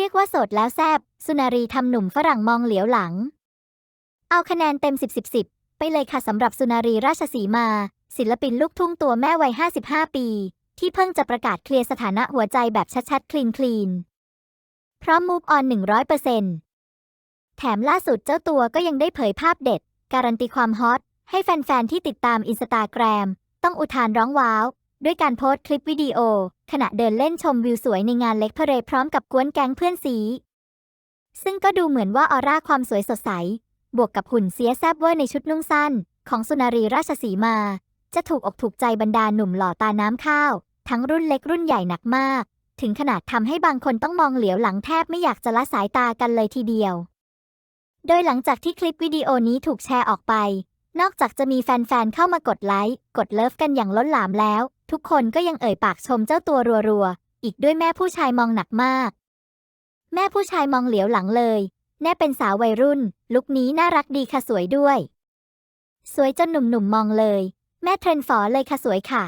เรียกว่าโสดแล้วแซบสุนารีทำหนุ่มฝรั่งมองเหลียวหลัง เอาคะแนนเต็ม 10 10 10 ไปเลยค่ะสำหรับสุนารีราชสีมา ศิลปินลูกทุ่งตัวแม่วัย 55 ปี ที่เพิ่งจะประกาศเคลียร์สถานะหัวใจแบบชัดๆ คลีนคลีนพร้อม move on 100%แถมล่าสุดเจ้าตัวก็ยังได้เผยภาพเด็ด การันตีความฮอต ให้แฟน ๆ ที่ติดตามอินสตาแกรม ต้องอุทานร้องว้าว ด้วยการโพสต์คลิปวิดีโอ ขณะเดินเล่นชมวิวสวยในงานเล็กเพเรพร้อมกับกวนแก๊งเพื่อนสี ซึ่งก็ดูเหมือนว่าออร่าความสวยสดใส บวกกับหุ่นเสียแซบเวอร์ในชุดนุ่งสั้น ของสุนารีราชสีมา จะถูกอกถูกใจบรรดาหนุ่มหล่อตาน้ำข้าว ทั้งรุ่นเล็กรุ่นใหญ่หนักมาก ถึงขนาดทำให้บางคนต้องมองเหลียวหลังแทบไม่อยากจะละสายตากันเลยทีเดียว โดยหลังจากที่คลิปวิดีโอนี้ถูกแชร์ออกไปนอกจากจะมีแฟนๆ เข้ามากดไลค์ กดเลิฟกันอย่างล้นหลามแล้ว ทุกคนก็ยังเอ่ยปากชมเจ้าตัวรัวๆ อีกด้วยแม่ผู้ชายมองหนักมาก แม่ผู้ชายมองเหลียวหลังเลย แน่เป็นสาววัยรุ่น ลุคนี้น่ารักดีค่ะสวยด้วย สวยจนหนุ่มๆมมองเลย แม่เทรนด์ฝอเลยค่ะสวยค่ะ